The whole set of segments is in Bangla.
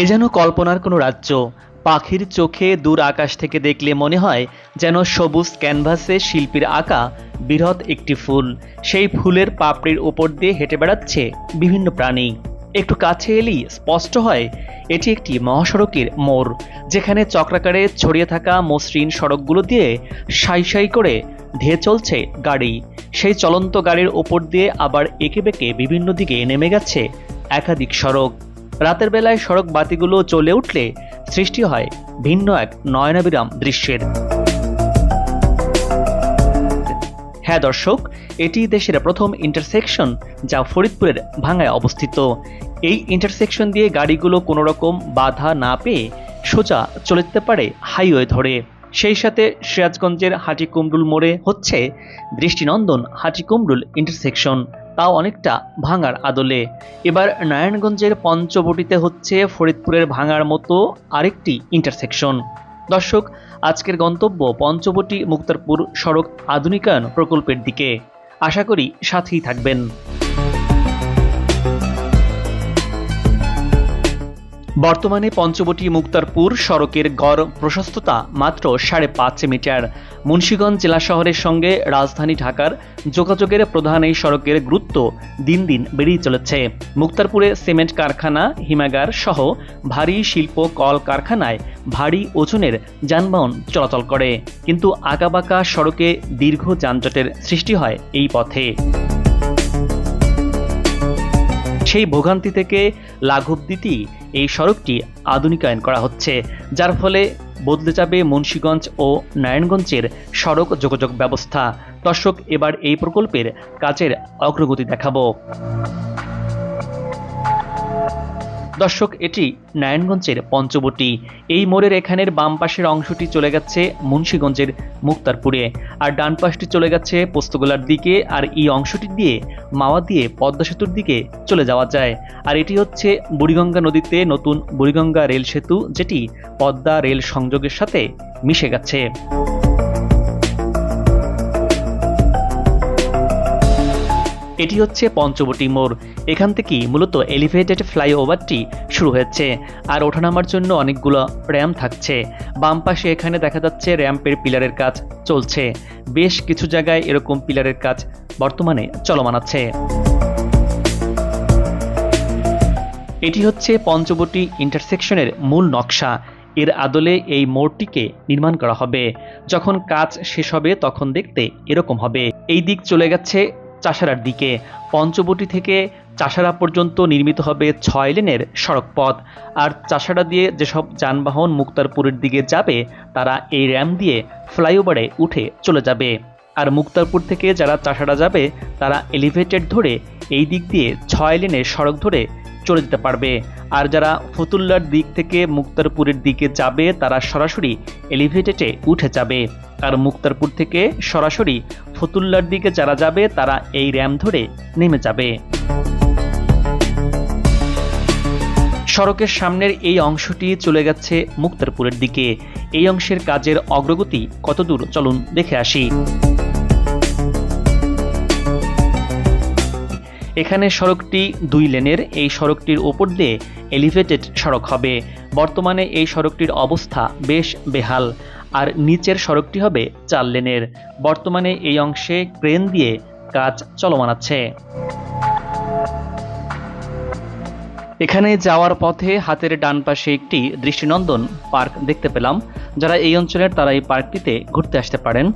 এ যেন কল্পনার কোনো রাজ্য। পাখির চোখে দূর আকাশ থেকে দেখলে মনে হয় যেন সবুজ ক্যানভাসে শিল্পীর আঁকা বৃহৎ একটি ফুল। সেই ফুলের পাপড়ির ওপর দিয়ে হেঁটে বেড়াচ্ছে বিভিন্ন প্রাণী। একটু কাছে এলেই স্পষ্ট হয়, এটি একটি মহাসড়কের মোড়, যেখানে চক্রাকারে ছড়িয়ে থাকা মসৃণ সড়কগুলো দিয়ে সাই সাই করে ধেয়ে চলছে গাড়ি। সেই চলন্ত গাড়ির ওপর দিয়ে আবার এঁকে বেঁকে বিভিন্ন দিকে নেমে গেছে একাধিক সড়ক। রাতের বেলায় সড়ক বাতিগুলো চলে উঠলে সৃষ্টি হয় ভিন্ন এক নয়নাবিরাম দৃশ্যের। হ্যাঁ দর্শক, এটি দেশের প্রথম ইন্টারসেকশন যা ফরিদপুরের ভাঙায় অবস্থিত। এই ইন্টারসেকশন দিয়ে গাড়িগুলো কোনো রকম বাধা না পেয়ে সোজা চলে যেতে পারে হাইওয়ে ধরে। সেই সাথে সিরাজগঞ্জের হাটিকুমরুল মোড়ে হচ্ছে দৃষ্টিনন্দন হাটিকুমরুল ইন্টারসেকশন তাও অনেকটা ভাঙার আদলে। এবার নারায়ণগঞ্জের পঞ্চবটিতে হচ্ছে ফরিদপুরের ভাঙার মতো আরেকটি ইন্টারসেকশন দর্শক, আজকের গন্তব্য পঞ্চবটি মুক্তারপুর সড়ক আধুনিকায়ন প্রকল্পের দিকে। আশা করি সাথেই থাকবেন। বর্তমানে পঞ্চবটি মুক্তারপুর সড়কের গড় প্রশস্ততা মাত্র সাড়ে পাঁচ মিটার। মুন্সীগঞ্জ জেলা শহরের সঙ্গে রাজধানী ঢাকার যোগাযোগের প্রধান এই সড়কের গুরুত্ব দিন দিন বেড়েই চলেছে। মুক্তারপুরে সিমেন্ট কারখানা, হিমাগার সহ ভারী শিল্প কল কারখানায় ভারী ওজনের যানবাহন চলাচল করে। কিন্তু আঁকাবাঁকা সড়কে দীর্ঘ যানজটের সৃষ্টি হয় এই পথে। সেই ভোগান্তি থেকে লাঘব দিতেই এই সড়কটি আধুনিকায়ন করা হচ্ছে, যার ফলে বদলে যাবে মুন্সীগঞ্জ ও নারায়ণগঞ্জের সড়ক যোগাযোগ ব্যবস্থা। দর্শক, এবার এই প্রকল্পের কাজের অগ্রগতি দেখাবো। দর্শক, এটি নারায়ণগঞ্জের পঞ্চবটি। এই মোড়ের এখানের বাম পাশের অংশটি চলে গেছে মুন্সীগঞ্জের মুক্তারপুরে। আর ডান পাশটি চলে গেছে পোস্তগোলার দিকে, আর এই অংশটি দিয়ে মাওয়া দিয়ে পদ্মা সেতুর দিকে চলে যাওয়া যায়। আর এটি হচ্ছে বুড়িগঙ্গা নদীতে নতুন বুড়িগঙ্গা রেল সেতু, যেটি পদ্মা রেল সংযোগের সাথে মিশে গেছে। এটি হচ্ছে পঞ্চবটি মোড়। এখান থেকেই মূলত এলিভেটেড ফ্লাইওভারটি শুরু হয়েছে আর ওঠানামার জন্য অনেকগুলো র্যাম্প থাকছে। বাম পাশে এখানে দেখা যাচ্ছে র্যাম্পের পিলারের কাজ চলছে। বেশ কিছু জায়গায় এরকম পিলারের কাজ বর্তমানে চলমান আছে। এটি হচ্ছে পঞ্চবটি ইন্টারসেকশনের মূল নকশা। এর আদলে এই মোড়টিকে নির্মাণ করা হবে। যখন কাজ শেষ হবে তখন দেখতে এরকম হবে। এই দিক চলে গেছে চাষারার দিকে। পঞ্চবটি থেকে চাষারা পর্যন্ত নির্মিত হবে ছয় লেনের সড়ক পথ আর চাষারা দিয়ে যেসব যানবাহন মুক্তারপুরের দিকে যাবে, তারা এই র্যাম দিয়ে ফ্লাইওভারে উঠে চলে যাবে। আর মুক্তারপুর থেকে যারা চাষারা যাবে, তারা এলিভেটেড ধরে এই দিক দিয়ে ছয় লেনের সড়ক ধরে চলে যেতে পারবে। আর যারা ফতুল্লার দিক থেকে মুক্তারপুরের দিকে যাবে, তারা সরাসরি এলিভেটেডে উঠে যাবে। আর মুক্তারপুর থেকে সরাসরি ফতুল্লার দিকে যারা যাবে, তারা এই র্যাম ধরে নেমে যাবে। সড়কের সামনের এই অংশটি চলে গেছে মুক্তারপুরের দিকে। এই অংশের কাজের অগ্রগতি কতদূর? চলুন দেখে আসি। এখানে সড়কটি দুই লেনের, এই সড়কটির ওপর দিয়ে এলিভেটেড সড়ক হবে। বর্তমানে এই সড়কটির অবস্থা বেশ বেহাল, আর নিচের সড়কটি হবে চার লেনের। বর্তমানে এই অংশে ক্রেন দিয়ে কাজ চলমান আছে। এখানে যাওয়ার পথে হাতের ডান পাশে একটি দৃষ্টিনন্দন পার্ক দেখতে পেলাম। যারা এই অঞ্চলের তারা এই পার্কটিতে ঘুরতে আসতে পারেন।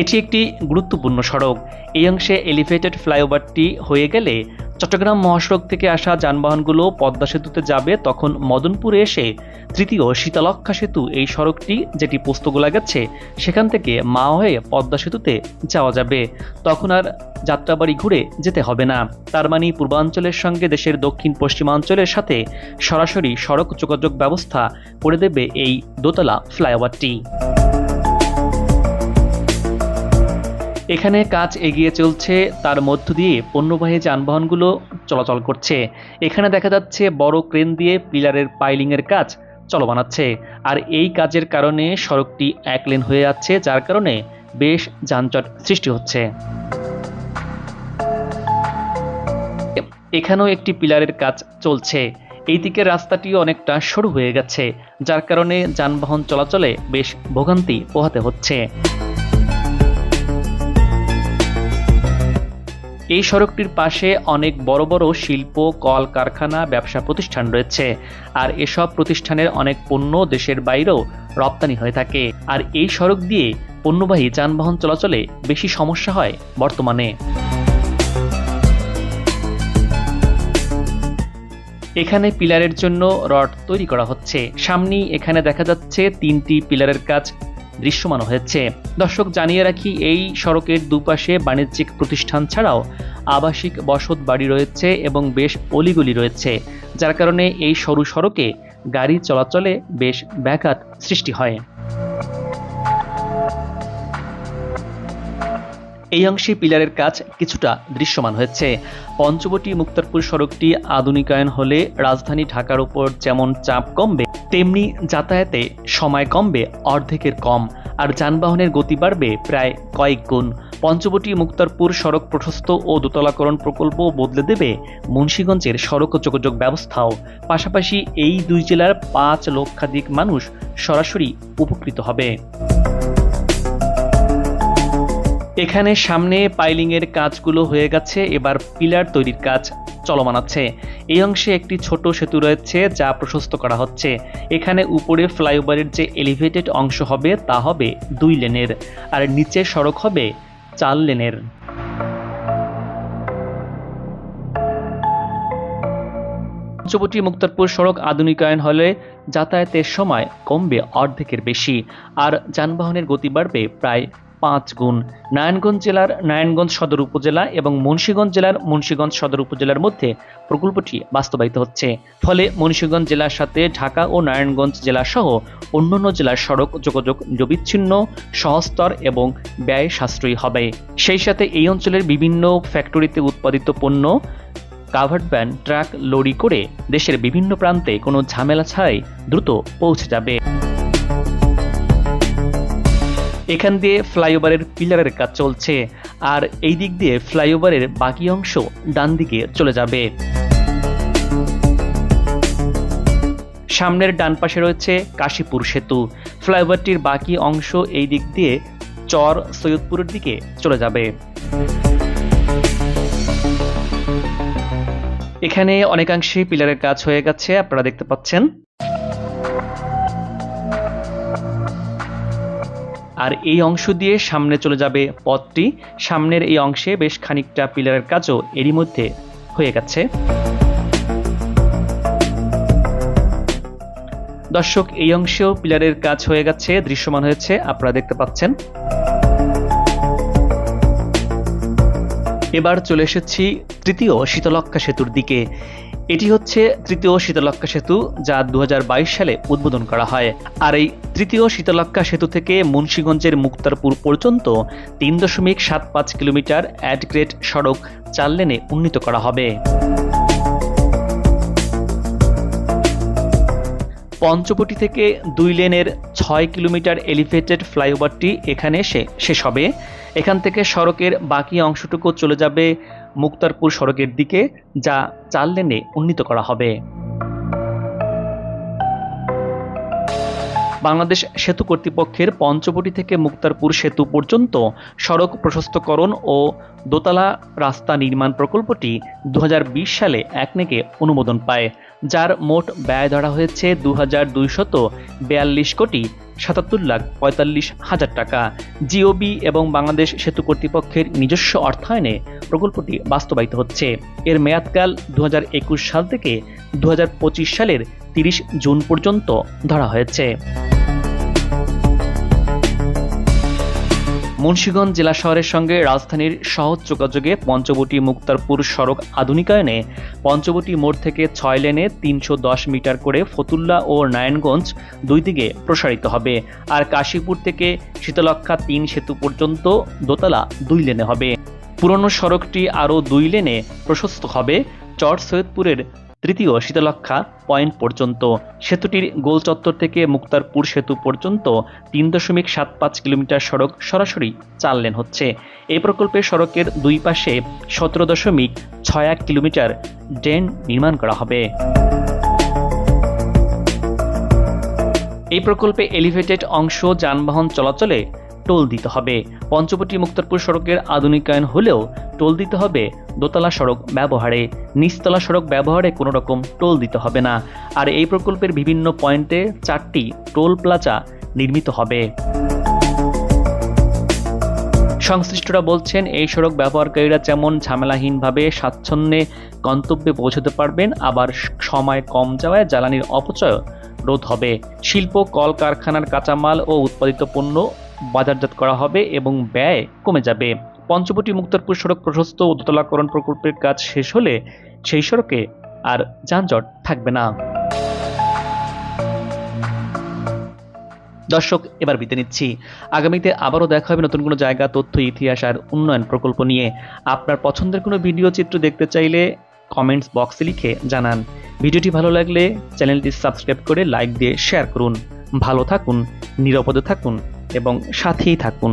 এটি একটি গুরুত্বপূর্ণ সড়ক। এই অংশে এলিভেটেড ফ্লাইওভারটি হয়ে গেলে চট্টগ্রাম মহাসড়ক থেকে আসা যানবাহনগুলো পদ্মা সেতুতে যাবে, তখন মদনপুরে এসে তৃতীয় শীতলক্ষা সেতু এই সড়কটি যেটি পোস্তগোলা গেছে, সেখান থেকে মা হয়ে পদ্মা সেতুতে যাওয়া যাবে। তখন আর যাত্রাবাড়ি ঘুরে যেতে হবে না। তার মানে পূর্বাঞ্চলের সঙ্গে দেশের দক্ষিণ পশ্চিমাঞ্চলের সাথে সরাসরি সড়ক যোগাযোগ ব্যবস্থা করে দেবে এই দোতলা ফ্লাইওভারটি। এখানে কাজ এগিয়ে চলছে, তার মধ্য দিয়ে পণ্যবাহী যানবাহনগুলো চলাচল করছে। এখানে দেখা যাচ্ছে বড় ক্রেন দিয়ে পিলারের পাইলিংয়ের কাজ চলমান আছে। আর এই কাজের কারণে সড়কটি এক লেন হয়ে যাচ্ছে, যার কারণে বেশ যানজট সৃষ্টি হচ্ছে। এখানেও একটি পিলারের কাজ চলছে। এই দিকের রাস্তাটি অনেকটা সরু হয়ে গেছে, যার কারণে যানবাহন চলাচলে বেশ ভোগান্তি পোহাতে হচ্ছে। এই সড়কটির পাশে অনেক বড় বড় শিল্প কল কারখানা ব্যবসা প্রতিষ্ঠান রয়েছে। আর এসব প্রতিষ্ঠানের অনেক পণ্য দেশের বাইরেও রপ্তানি হয়ে থাকে। আর এই সড়ক দিয়ে পণ্যবাহী যানবাহন চলাচলে বেশি সমস্যা হয় বর্তমানে। এখানে পিলারের জন্য রড তৈরি করা হচ্ছে। সামনেই এখানে দেখা যাচ্ছে তিনটি পিলারের কাজ দৃশ্যমান হয়েছে। দর্শক, জানিয়ে রাখি, এই সড়কের দুপাশে বাণিজ্যিক প্রতিষ্ঠান ছাড়াও আবাসিক বসত বাড়ি রয়েছে এবং বেশ অলিগুলি রয়েছে, যার কারণে এই সরু সড়কে গাড়ি চলাচলে বেশ ব্যাঘাত সৃষ্টি হয়। এই অংশে পিলারের কাজ কিছুটা দৃশ্যমান হয়েছে। পঞ্চবটি মুক্তারপুর সড়কটি আধুনিকায়ন হলে রাজধানী ঢাকার উপর যেমন চাপ কমবে, তেমনি যাতায়াতে সময় কমবে, অর্ধেকের কম, আর যানবাহনের গতি বাড়বে প্রায় কয়েক গুণ। পঞ্চবটি মুক্তারপুর সড়ক প্রশস্ত ও দোতলাকরণ প্রকল্প বদলে দেবে মুন্সীগঞ্জের সড়ক যোগাযোগ ব্যবস্থাও। পাশাপাশি এই দুই জেলার পাঁচ লক্ষাধিক মানুষ সরাসরি উপকৃত হবে। এখানে সামনে পাইলিং এর কাজগুলো হয়ে গেছে, এবার পিলার তৈরির কাজ চলমান আছে। এই অংশে একটি ছোট সেতু রয়েছে যা প্রশস্ত করা হচ্ছে। এখানে উপরে ফ্লাইওভারের যে এলিভেটেড অংশ হবে, তা হবে দুই লেনের। আর নিচে সড়ক হবে চার লেনের। পঞ্চবটি মুক্তারপুর সড়ক আধুনিকায়ন হলে যাতায়াতের সময় কমবে অর্ধেকের বেশি, আর যানবাহনের গতি বাড়বে প্রায় পাঁচ গুণ। নারায়ণগঞ্জ জেলার নারায়ণগঞ্জ সদর উপজেলা এবং মুন্সীগঞ্জ জেলার মুন্সীগঞ্জ সদর উপজেলার মধ্যে প্রকল্পটি বাস্তবায়িত হচ্ছে। ফলে মুন্সীগঞ্জ জেলার সাথে ঢাকা ও নারায়ণগঞ্জ জেলা সহ অন্যান্য জেলার সড়ক যোগাযোগ বিচ্ছিন্ন সহস্তর এবং ব্যয় সাশ্রয়ী হবে। সেই সাথে এই অঞ্চলের বিভিন্ন ফ্যাক্টরিতে উৎপাদিত পণ্য, কাভার্ড ভ্যান, ট্রাক, লরি করে দেশের বিভিন্ন প্রান্তে কোনো ঝামেলা ছাড়াই দ্রুত পৌঁছে যাবে। এখান দিয়ে ফ্লাইওভারের পিলারের কাজ চলছে, আর এই দিক দিয়ে ফ্লাইওভারের বাকি অংশ ডান দিকে চলে যাবে। সামনের ডান পাশে রয়েছে কাশীপুর সেতু। ফ্লাইওভারটির বাকি অংশ এই দিক দিয়ে চর সৈয়দপুরের দিকে চলে যাবে। এখানে অনেকাংশে পিলারের কাজ হয়ে গেছে, আপনারা দেখতে পাচ্ছেন। আর এই অংশ দিয়ে সামনে চলে যাবে পথটি। সামনের এই অংশে বেশ খানিকটা পিলারের কাজও এরই মধ্যে হয়ে গেছে। দর্শক, এই অংশেও পিলারের কাজ হয়ে গেছে, দৃশ্যমান হয়েছে, আপনারা দেখতে পাচ্ছেন। এবার চলে এসেছি তৃতীয় শীতলক্ষা সেতুর দিকে। এটি হচ্ছে তৃতীয় শীতলক্ষা সেতু যা দু হাজার বাইশ সালে উদ্বোধন করা হয়। আর এই তৃতীয় শীতলক্ষা সেতু থেকে মুন্সীগঞ্জের মুক্তারপুর পর্যন্ত তিন দশমিক সাত পাঁচ কিলোমিটার অ্যাডগ্রেড সড়ক চার লেনে উন্নীত করা হবে। পঞ্চবটি থেকে দুই লেনের ছয় কিলোমিটার এলিভেটেড ফ্লাইওভারটি এখানে এসে শেষ হবে। এখান থেকে সড়কের বাকি অংশটুকু চলে যাবে মুক্তারপুর সড়কের দিকে যা চার লেনে উন্নীত করা হবে। বাংলাদেশ সেতু কর্তৃপক্ষের পঞ্চবটি থেকে মুক্তারপুর সেতু পর্যন্ত সড়ক প্রশস্তকরণ ও দোতলা রাস্তা নির্মাণ প্রকল্পটি দু হাজার বিশ সালে একনেকে অনুমোদন পায়, যার মোট ব্যয় ধরা হয়েছে দু বিয়াল্লিশ কোটি সাতাত্তর লাখ পঁয়তাল্লিশ হাজার টাকা। জিওবি এবং বাংলাদেশ সেতু কর্তৃপক্ষের নিজস্ব অর্থায়নে প্রকল্পটি বাস্তবায়িত হচ্ছে। এর মেয়াদকাল দু হাজার একুশ সাল থেকে দু হাজার পঁচিশ সালের তিরিশ জুন পর্যন্ত ধরা হয়েছে। মুন্সীগঞ্জ জেলা শহরের সঙ্গে রাজধানীর সহজ যোগাযোগে পঞ্চবটি মুক্তারপুর সড়ক আধুনিকায়নে পঞ্চবটি মোড় থেকে ছয় লেনে তিনশো দশ মিটার করে ফতুল্লা ও নারায়ণগঞ্জ দুই দিকে প্রসারিত হবে। আর কাশীপুর থেকে শীতলক্ষা তিন সেতু পর্যন্ত দোতলা দুই লেনে হবে। পুরনো সড়কটি আরও দুই লেনে প্রশস্ত হবে। চর সৈয়দপুরের তৃতীয় শীতলক্ষা পয়েন্ট পর্যন্ত। সেতুটির গোল চত্বর থেকে মুক্তারপুর সেতু পর্যন্ত তিন দশমিক সাত পাঁচ কিলোমিটার সড়ক সরাসরি চার লেন হচ্ছে। এই প্রকল্পে সড়কের দুই পাশে সতেরো দশমিক ছয় এক কিলোমিটার ড্রেন নির্মাণ করা হবে। এই প্রকল্পে এলিভেটেড অংশ যানবাহন চলাচলে টোল দিতে হবে। পঞ্চবটি মুক্তারপুর সড়কের আধুনিকায়ন হলেও টোল দিতে হবে দোতলা সড়ক ব্যবহারে। নিচতলা সড়ক ব্যবহারে কোনো রকম টোল দিতে হবে না। আর এই প্রকল্পের বিভিন্ন পয়েন্টে চারটি টোল প্লাজা নির্মিত হবে। সংশ্লিষ্টরা বলছেন, এই সড়ক ব্যবহারকারীরা যেমন ঝামেলাহীনভাবে স্বাচ্ছন্দ্যে গন্তব্যে পৌঁছতে পারবেন, আবার সময় কম যাওয়ায় জ্বালানির অপচয় রোধ হবে। শিল্প, কলকারখানার কাঁচামাল ও উৎপাদিত পণ্য বাজারজাত করা হবে এবং ব্যয় কমে যাবে। পঞ্চবটি মুক্তারপুর সড়ক প্রশস্ত ও দোতলাকরণ প্রকল্পের কাজ শেষ হলে সেই সড়কে আর যানজট থাকবে না। দর্শক, এবার বিতে নিচ্ছি। আগামীতে আবারও দেখা হবে নতুন কোনো জায়গা, তথ্য, ইতিহাস আর উন্নয়ন প্রকল্প নিয়ে। আপনার পছন্দের কোনো ভিডিও চিত্র দেখতে চাইলে কমেন্টস বক্সে লিখে জানান। ভিডিওটি ভালো লাগলে চ্যানেলটি সাবস্ক্রাইব করে লাইক দিয়ে শেয়ার করুন। ভালো থাকুন, নিরাপদে থাকুন। এবং সাথেই থাকুন।